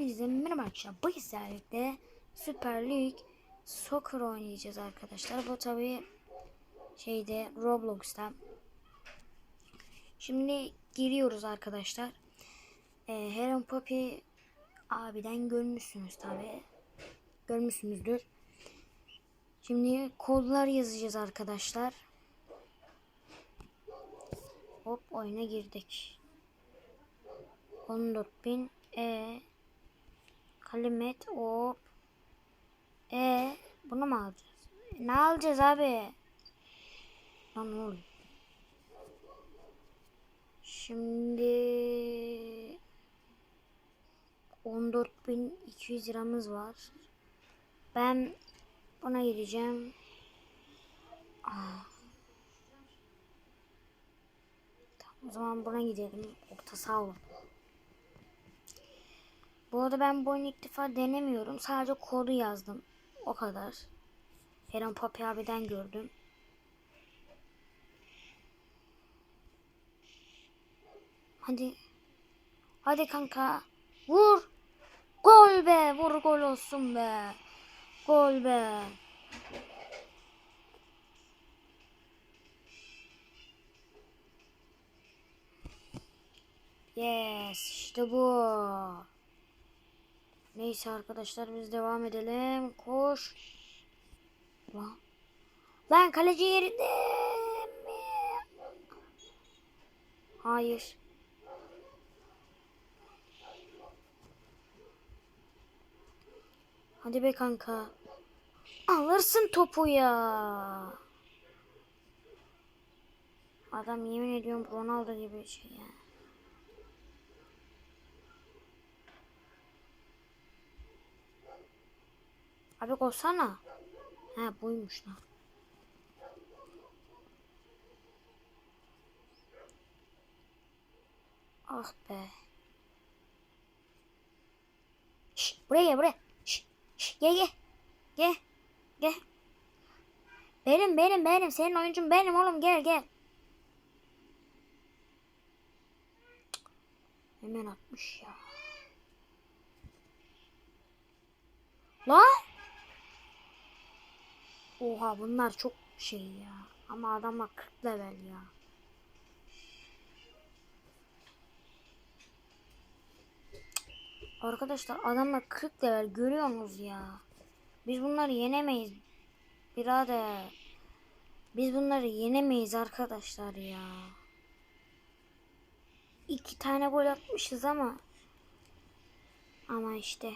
Hepinize merhaba arkadaşlar. Bu izlerlikte Süper Lig Soccer oynayacağız arkadaşlar. Bu tabi şeyde Roblox'ta. Şimdi giriyoruz arkadaşlar. Ee, Heron Poppy abiden görmüşsünüz tabi. Görmüşsünüzdür. Şimdi kodlar yazacağız arkadaşlar. Hop oyuna girdik. 14.000 e kalimet hop e bunu mu alacağız? Ne alacağız abi? Lan oluyor? Şimdi 14.200 liramız var. Ben buna gideceğim. Ah. Tamam, o zaman buna gidelim. Orta sağ olun. Bu arada ben bu oyunu ilk defa denemiyorum. Sadece kodu yazdım. O kadar. Heron Papi abiden gördüm. Hadi. Hadi kanka. Vur. Gol be. Vur gol olsun be. Gol be. Yes. işte bu. Neyse arkadaşlar biz devam edelim. Koş. Lan. Lan kaleci yerinde mi? Hayır. Hadi be kanka. Alırsın topu ya. Adam yemin ediyorum Ronaldo gibi şey ya. Abi koşsana. He buymuş lan. Ah be. Şş, buraya gel buraya. Şş, şş, gel gel. Gel. Gel. Benim benim benim. Senin oyuncun benim oğlum gel gel. Hemen atmış ya. Lan. Oha bunlar çok şey ya. Ama adamlar 40 level ya. Arkadaşlar adamlar 40 level görüyorsunuz ya. Biz bunları yenemeyiz. Birader. Biz bunları yenemeyiz arkadaşlar ya. İki tane gol atmışız ama. Ama işte.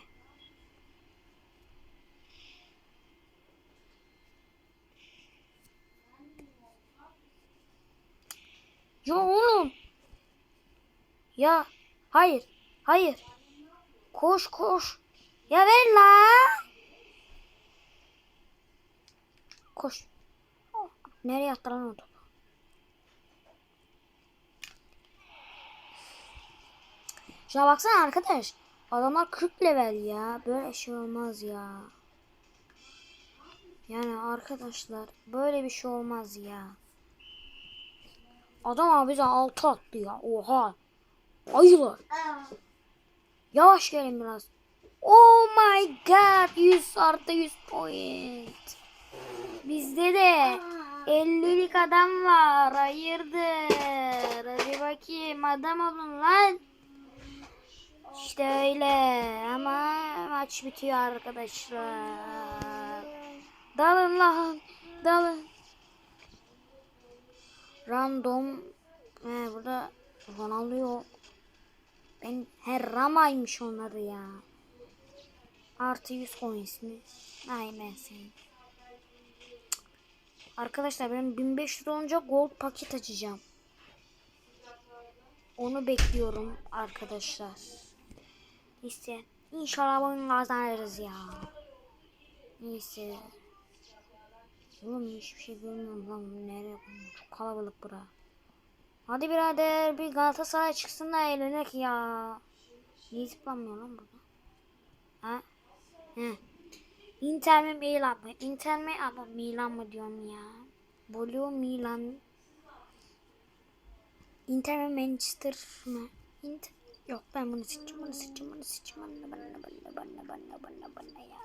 Ya oğlum. Ya hayır. Hayır. Koş koş. Ya ver la. Koş. Nereye attı lan o topu? Şuna baksana arkadaş. Adamlar 40 level ya. Böyle şey olmaz ya. Yani arkadaşlar böyle bir şey olmaz ya. Adam abi bize altı attı ya. Oha. Ayılar. Yavaş gelin biraz. Oh my god. 100 artı 100 point. Bizde de 50'lik adam var. Hayırdır? Hadi bakayım adam olun lan. İşte öyle ama maç bitiyor arkadaşlar. Dalın lan. Dalın. Random. He, burada Ronaldo yok. Ben her Rama'ymış onları ya. Artı 100 coins mi? Ay ben seni. Arkadaşlar ben 1500 olunca gold paket açacağım. Onu bekliyorum arkadaşlar. İşte inşallah bugün kazanırız ya. Neyse. Oğlum hiçbir şey görmüyorum lan. Nereye kalabalık bura. Hadi birader bir Galatasaray çıksın da eğlenek ya. Niye zıplamıyor lan burada? Ha? He. Inter mi Milan mı? Inter mi ama Milan mı diyorum ya. Bolio Milan. Inter mi Manchester mı? Inter. Yok ben bunu seçeceğim, bunu seçeceğim, bunu seçeceğim. Bana, bana, bana, bana, bana, bana, bana ya.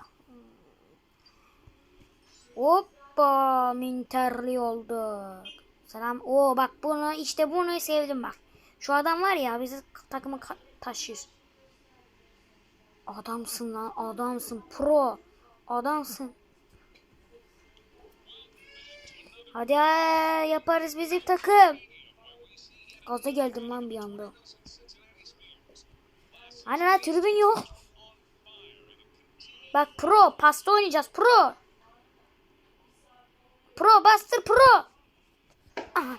Hoppa minterli olduk. Selam. Oo bak bunu işte bunu sevdim bak. Şu adam var ya bizi takımı taşır. Adamsın lan adamsın pro. Adamsın. Hadi ya, yaparız bizim takım. Gaza geldim lan bir anda. Hani lan tribün yok. Bak pro pasta oynayacağız pro. Pro bastır pro. Aha.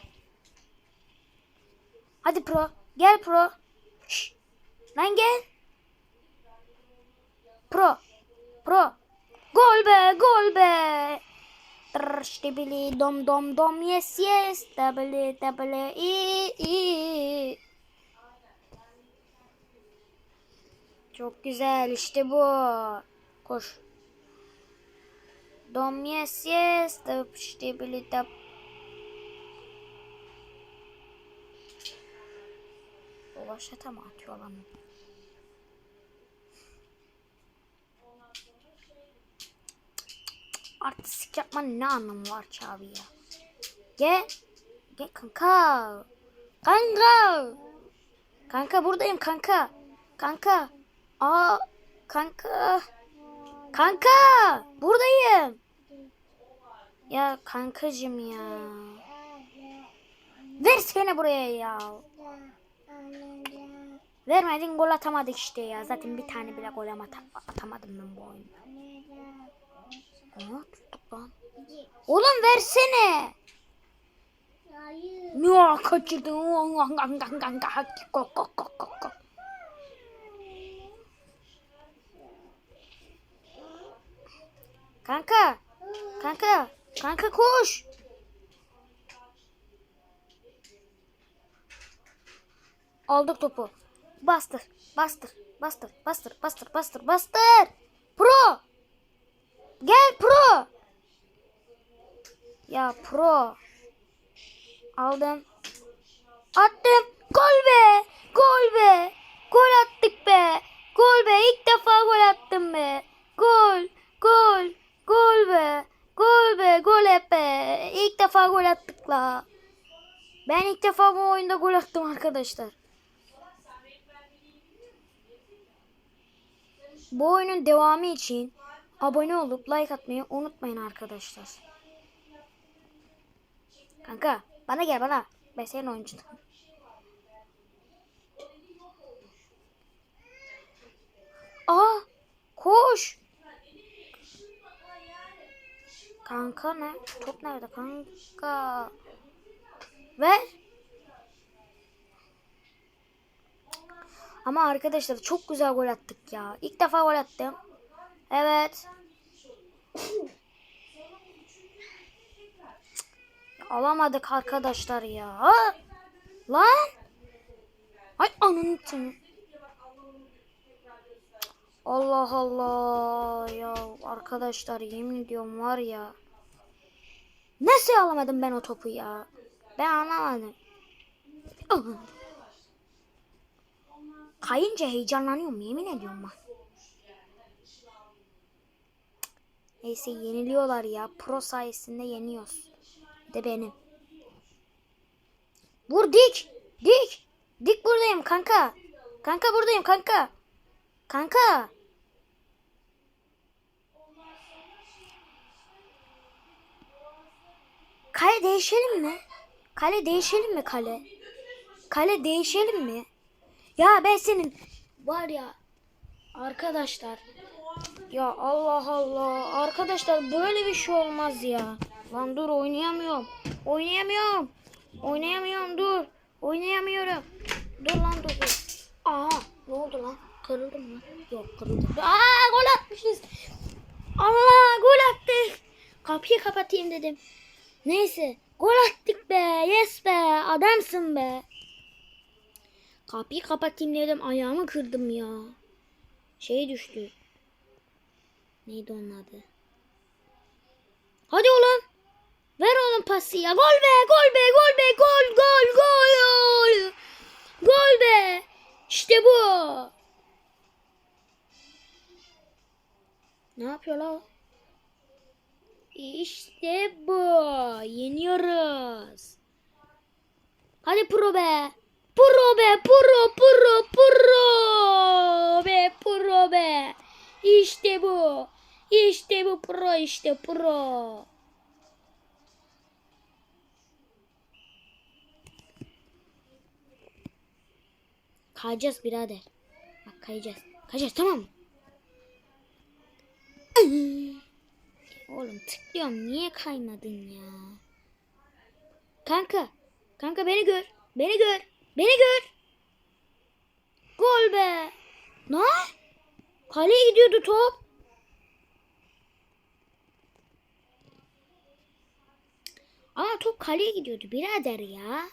Hadi pro. Gel pro. Şş. Lan gel. Pro. Pro. Gol be gol be. Tır, ştibili dom dom dom yes yes. Tabili tabili i i. Çok güzel işte bu. Koş. Dom yes yes. Tab ştibili Rovaşata mı atıyor lan? Artistik yapmanın ne anlamı var ki abi ya? Gel. Gel kanka. Kanka. Kanka buradayım kanka. Kanka. Aa kanka. Kanka. Buradayım. Ya kankacım ya. Versene buraya ya. Vermedin gol atamadık işte ya. Zaten bir tane bile gol ama- atamadım ben bu oyunda. Aa tuttuk lan. Oğlum versene. Ya kok kok kok. Kanka. Kanka. Kanka koş. Aldık topu. Bastır. Bastır. Bastır. Bastır. Bastır. Bastır. Bastır. Pro. Gel pro. Ya pro. Aldım. Attım. Gol be. Gol be. Gol attık be. Gol be. İlk defa gol attım be. Gol. Gol. Gol be. Gol be. Gol hep be. İlk defa gol attık la. Ben ilk defa bu oyunda gol attım arkadaşlar. Bu oyunun devamı için abone olup like atmayı unutmayın arkadaşlar. Kanka bana gel bana. Ben senin oyuncun. Aa koş. Kanka ne? Top nerede kanka? Ver. Ama arkadaşlar çok güzel gol attık ya. İlk defa gol attım. Evet. Alamadık arkadaşlar ya. Lan. Ay seni. Allah Allah ya arkadaşlar yemin ediyorum var ya. Nasıl alamadım ben o topu ya? Ben anlamadım. Kayınca heyecanlanıyorum yemin ediyorum bak. Neyse yeniliyorlar ya. Pro sayesinde yeniyoruz. De benim. Vur dik. Dik. Dik buradayım kanka. Kanka buradayım kanka. Kanka. Kale değişelim mi? Kale değişelim mi kale? Kale değişelim mi? Ya ben senin var ya arkadaşlar ya Allah Allah arkadaşlar böyle bir şey olmaz ya. Lan dur oynayamıyorum. Oynayamıyorum. Oynayamıyorum dur. Oynayamıyorum. Dur lan dur. dur. Aha ne oldu lan? Kırıldım lan. Yok kırıldım. Aa gol atmışız. Allah gol attık. Kapıyı kapatayım dedim. Neyse gol attık be. Yes be. Adamsın be. Kapıyı kapatayım dedim ayağımı kırdım ya. Şey düştü. Neydi onun adı? Hadi oğlum. Ver oğlum pası ya. Gol be, gol be, gol be, gol, gol, gol. Gol be. İşte bu. Ne yapıyor la? İşte bu. Yeniyoruz. Hadi pro be. Pro be. Pro pro pro be. Pro be. İşte bu. İşte bu pro işte pro. Kayacağız birader. Bak kayacağız. Kayacağız tamam mı? Oğlum tıklıyorum. Niye kaymadın ya? Kanka. Kanka beni gör. Beni gör. Beni gör. Gol be. Ne? Kaleye gidiyordu top. Ama top kaleye gidiyordu birader ya.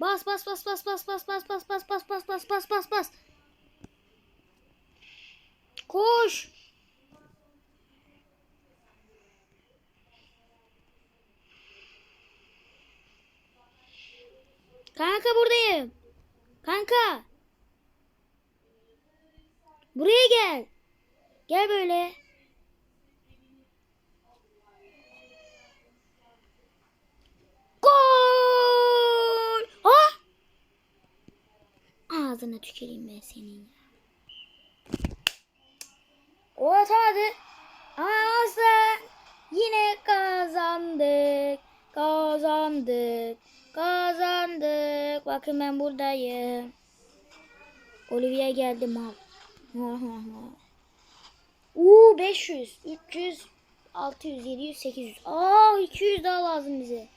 Bas bas bas bas bas bas bas bas bas bas bas bas bas bas bas. Koş. Kanka buradayım. Kanka. Buraya gel. Gel böyle. Gol! Ha? Ağzına tüküreyim ben senin ya. O hadi. Ama. Yine kazandık. Kazandık. Bakın ben buradayım. Olivia geldi mal. Uuu 500, 300, 600, 700, 800. Aa 200 daha lazım bize.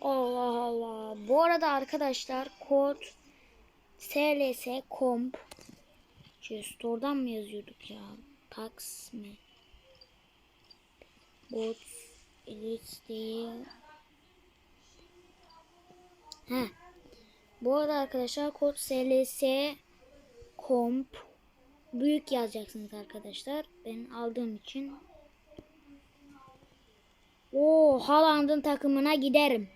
Allah Allah. Bu arada arkadaşlar kod SLS comp şey, store'dan mı yazıyorduk ya? Tax mi? Bot elite değil. He. Bu arada arkadaşlar kod SLS comp büyük yazacaksınız arkadaşlar. Ben aldığım için o Haaland'ın takımına giderim.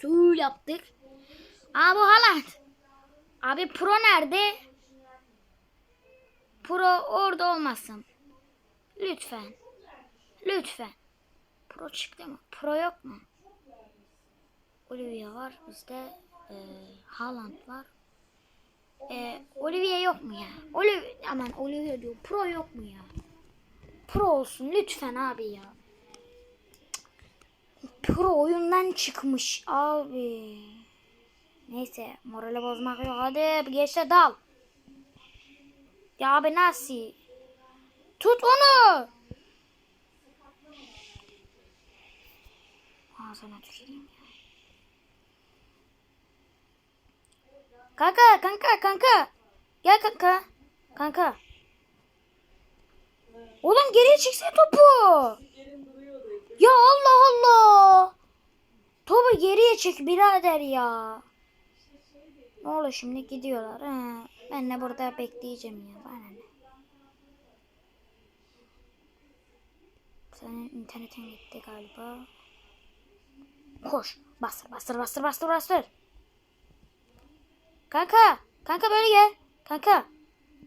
Su yaptık. Aa bu Haaland. Abi pro nerede? Pro orada olmasın. Lütfen. Lütfen. Pro çıktı mı? Pro yok mu? Olivia var. Bizde e, Haaland var. E, Olivia yok mu ya? Olivia, aman Olivia diyor. Pro yok mu ya? Pro olsun lütfen abi ya. Pro oyundan çıkmış abi. Neyse morali bozmak yok. Hadi geçte dal. Ya abi nasıl? Tut onu. Ağzına tüküreyim ya. Kanka kanka kanka. Gel kanka. Kanka. Oğlum geriye çeksene topu. Ya Allah Allah. Topu geriye çek birader ya. Ne olur şimdi gidiyorlar. Ha, ben de burada bekleyeceğim ya. Bana ne? Senin internetin gitti galiba. Koş. Bastır bastır bastır bastır bastır. Kanka. Kanka böyle gel. Kanka.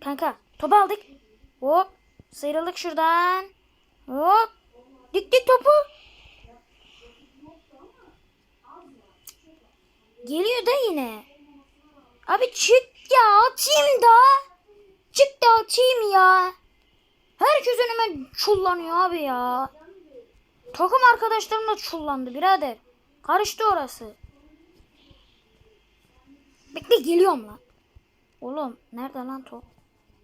Kanka. Topu aldık. Hop. Sıyrıldık şuradan. Hop. Diktik topu. Geliyor da yine. Abi çık ya atayım da. Çık da atayım ya. Herkes önüme çullanıyor abi ya. Takım arkadaşlarım da çullandı birader. Karıştı orası. Bekle geliyorum lan. Oğlum nerede lan top?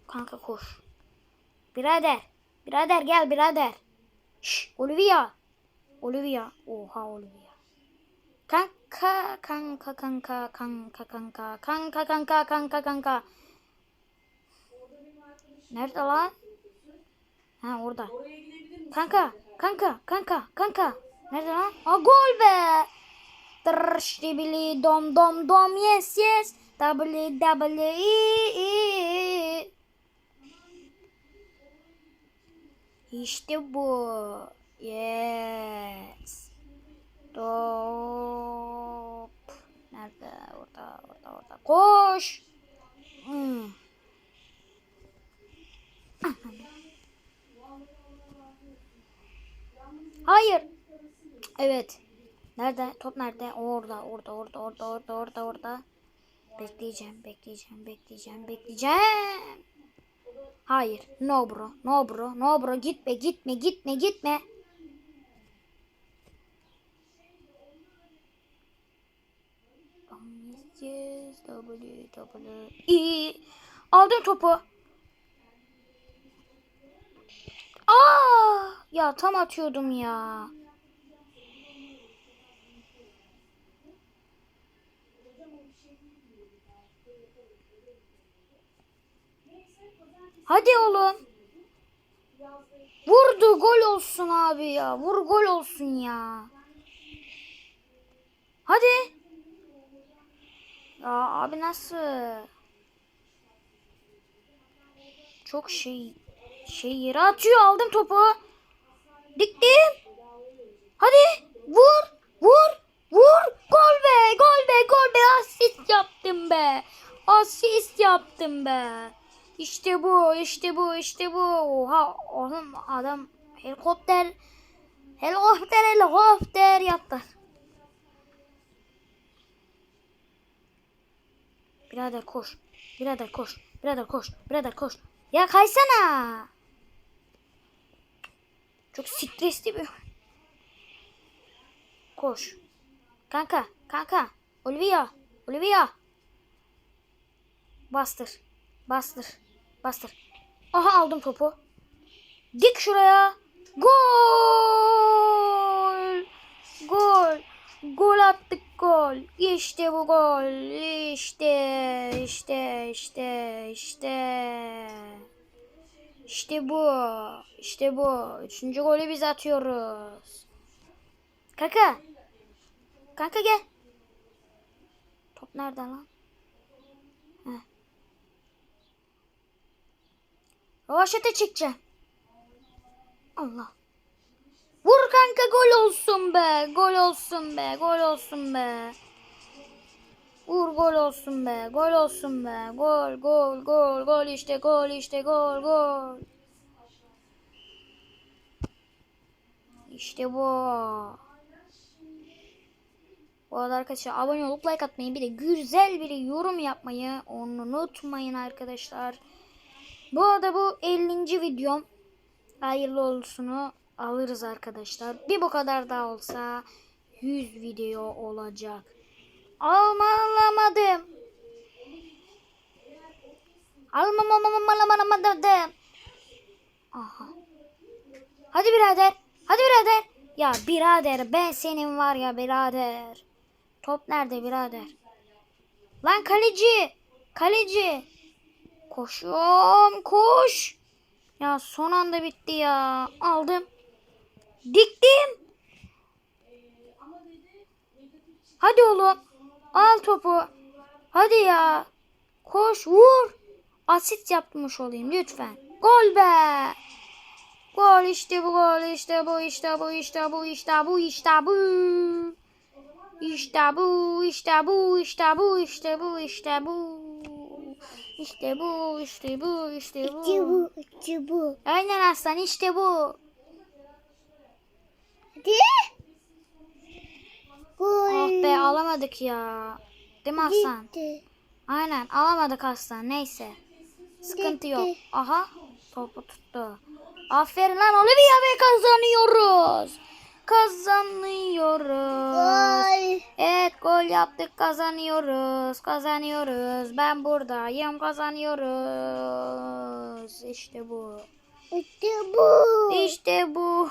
Kanka koş. Birader. Birader gel birader. Şş, Olivia. Olivia. Oha Olivia. Kanka kanka kanka kanka kanka kanka kanka kanka kanka. Nerede lan? Ha orada. Kanka kanka kanka kanka. Nerede lan? Aa gol be. Tırş dibili dom dom dom yes yes. W W E. İşte bu. Yes. Top. Nerede? Orada, orada, orada. Koş. Hmm. Hayır. Evet. Nerede? Top nerede? Orada, orada, orada, orada, orada, orada, orada. Bekleyeceğim, bekleyeceğim, bekleyeceğim, bekleyeceğim. Hayır. No bro, no bro, no bro. Gitme, gitme, gitme, gitme. W, W, E. Aldım topu. Aa! Ya tam atıyordum ya. Hadi oğlum. Vurdu gol olsun abi ya. Vur gol olsun ya. Hadi. Ya abi nasıl? Çok şey şey yere atıyor. Aldım topu. Diktim. Hadi vur vur vur. Gol be gol be gol be. Asist yaptım be. Asist yaptım be. İşte bu işte bu işte bu. Oha oğlum adam helikopter helikopter helikopter yaptı. Birader koş. Birader koş. Birader koş. Birader koş. Ya kaysana. Çok stresli bir. Koş. Kanka. Kanka. Olivia. Olivia. Bastır. Bastır. Bastır. Aha aldım topu. Dik şuraya. Gol. Gol. Gol attık gol. İşte bu gol. İşte, işte, işte, işte. İşte bu. İşte bu. Üçüncü golü biz atıyoruz. Kanka. Kanka gel. Top nerede lan? Rovaşete çekeceğim. Allah. Vur kanka gol olsun be. Gol olsun be. Gol olsun be. Vur gol olsun be. Gol olsun be. Gol gol gol gol işte gol işte gol gol. İşte bu. Bu arada arkadaşlar abone olup like atmayı bir de güzel bir yorum yapmayı unutmayın arkadaşlar. Bu arada bu 50. videom. Hayırlı olsunu alırız arkadaşlar. Bir bu kadar daha olsa 100 video olacak. Almalamadım. Almamamamamamamadım. Aha. Hadi birader. Hadi birader. Ya birader ben senin var ya birader. Top nerede birader? Lan kaleci. Kaleci. Koşuyorum koş. Ya son anda bitti ya. Aldım. Diktim. Hadi oğlum. Al topu. Hadi ya. Koş vur. Asit yapmış olayım lütfen. Gol be. Gol işte bu gol işte bu işte bu işte bu işte bu işte bu. İşte bu işte bu işte bu işte bu işte bu. İşte bu işte bu işte bu. İşte bu, işte bu. Aynen aslan işte bu. Hadi. Ah be alamadık ya. Değil mi aslan? Gitti. Aynen alamadık aslan neyse. Sıkıntı yok. Aha topu tuttu. Aferin lan Olivia ve kazanıyoruz. Kazanıyoruz. Gol. Evet gol yaptık kazanıyoruz. Kazanıyoruz. Ben buradayım kazanıyoruz. İşte bu. İşte bu. İşte bu.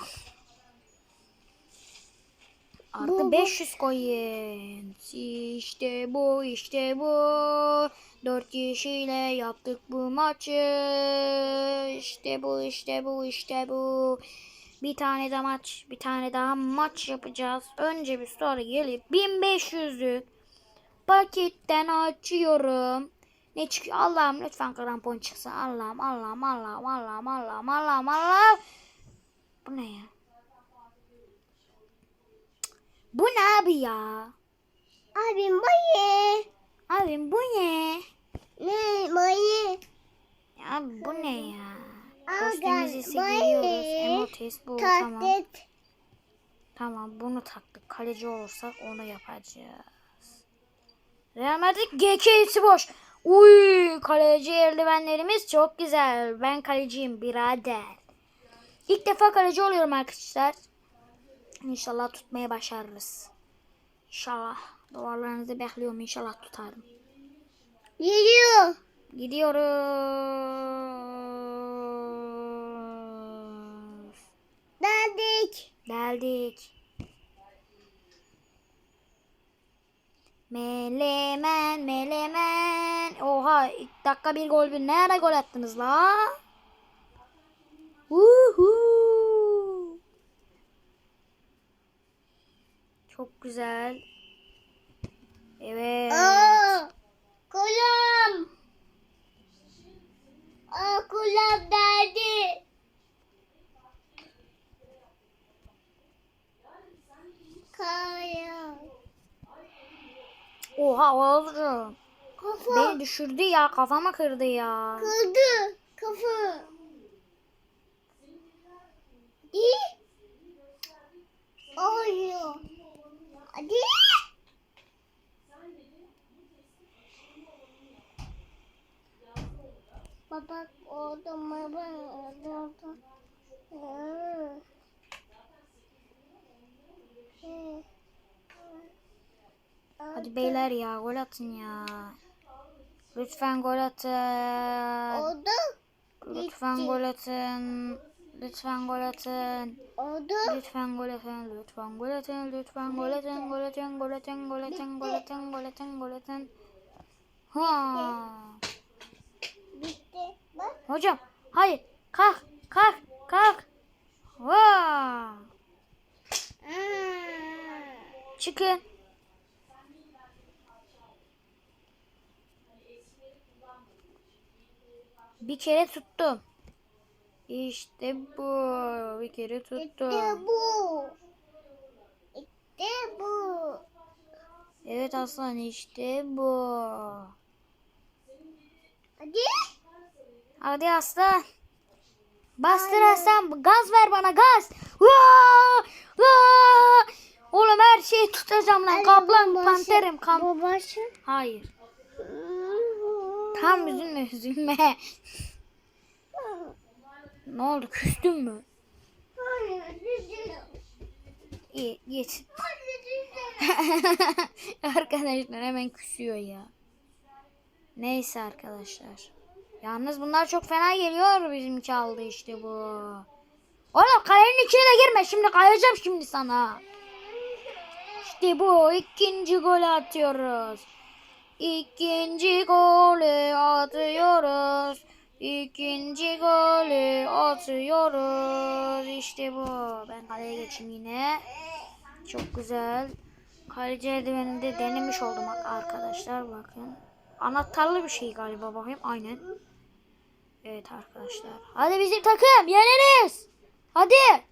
Artı Bu, bu. 500 coin. İşte bu, işte bu. Dört kişiyle yaptık bu maçı. İşte bu, işte bu, işte bu. Bir tane de maç, bir tane daha maç yapacağız. Önce bir sonra gelip 1500'lük paketten açıyorum. Ne çıkıyor? Allah'ım lütfen krampon çıksın. Allah'ım, Allah'ım, Allah'ım, Allah'ım, Allah'ım, Allah'ım, Allah'ım. Bu ne ya? Bu ne abi ya? Abim bayı. Abim bu ne? Ne bayı? Ya bu ne ya? Kostümümüzü ise giyiyoruz. Emotes bu tamam. Tamam bunu taktık. Kaleci olursak onu yapacağız. Real Madrid GK'si boş. Uy kaleci eldivenlerimiz çok güzel. Ben kaleciyim birader. İlk defa kaleci oluyorum arkadaşlar. İnşallah tutmayı başarırız. İnşallah. Duvarlarınızı bekliyorum. İnşallah tutarım. Geliyor. Gidiyoruz. Geldik. Geldik. Melemen, melemen. Oha, ilk dakika bir gol bir. Nerede gol attınız la? Uhu. Çok güzel. Evet. Aa, kulağım. Aa, kulağım geldi. Kaya. Oha oğlum. Kafa. Beni düşürdü ya. Kafama kırdı ya. Kırdı. Kafa. Hadi. Oynuyor. Hadi. Baba orada baba orada. Hadi beyler ya gol atın ya. Lütfen gol atın. Orada. Lütfen gol atın. Lütfen gol atın. Orada. Lütfen gol atın. Lütfen gol atın. Lütfen gol atın. Gol atın. Gol atın. Gol atın. Gol atın. Gol atın. Gol atın. Ha. Bak. Hocam hayır. Kalk. Kalk. Kalk. Ha. Çıkın. Bir kere tuttum. İşte bu. Bir kere tuttum. İşte bu. İşte bu. Evet aslan işte bu. Hadi. Hadi aslan. Bastır aslan. Gaz ver bana gaz. Vaa! Vaa! Oğlum her şeyi tutacağım lan. Kaplan, panterim, kam. Babası. Hayır. Tam üzülme üzülme. ne oldu küstün mü? İyi git. arkadaşlar hemen küsüyor ya. Neyse arkadaşlar. Yalnız bunlar çok fena geliyor bizimki aldı işte bu. Oğlum kalenin içine de girme şimdi kayacağım şimdi sana. İşte bu ikinci gol atıyoruz. İkinci golü atıyoruz. İkinci golü atıyoruz. İşte bu. Ben kaleye geçeyim yine. Çok güzel. Kaleci eldiveninde denemiş oldum arkadaşlar bakın. Anahtarlı bir şey galiba bakayım. Aynen. Evet arkadaşlar. Hadi bizim takım yeneriz. Hadi.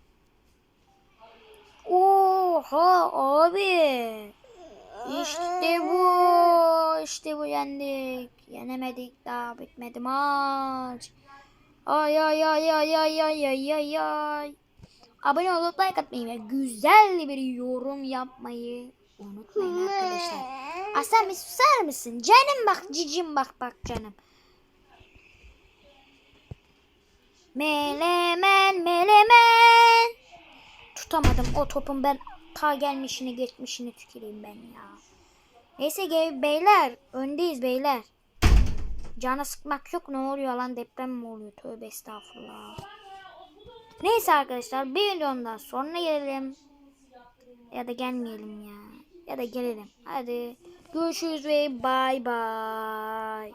Oha abi. İşte bu. İşte bu yendik. Yenemedik daha bitmedi maç. Ay ay ay ay ay ay ay ay ay. Abone olup like atmayı ve güzel bir yorum yapmayı unutmayın arkadaşlar. Aslan bir susar mısın? Canım bak cicim bak bak canım. Melemen melemen. Tutamadım o topun ben ta gelmişini geçmişini tüküreyim ben ya. Neyse beyler öndeyiz beyler. Cana sıkmak yok ne oluyor lan deprem mi oluyor tövbe estağfurullah. Neyse arkadaşlar bir videomdan sonra gelelim. Ya da gelmeyelim ya. Ya da gelelim. Hadi görüşürüz ve bay bay.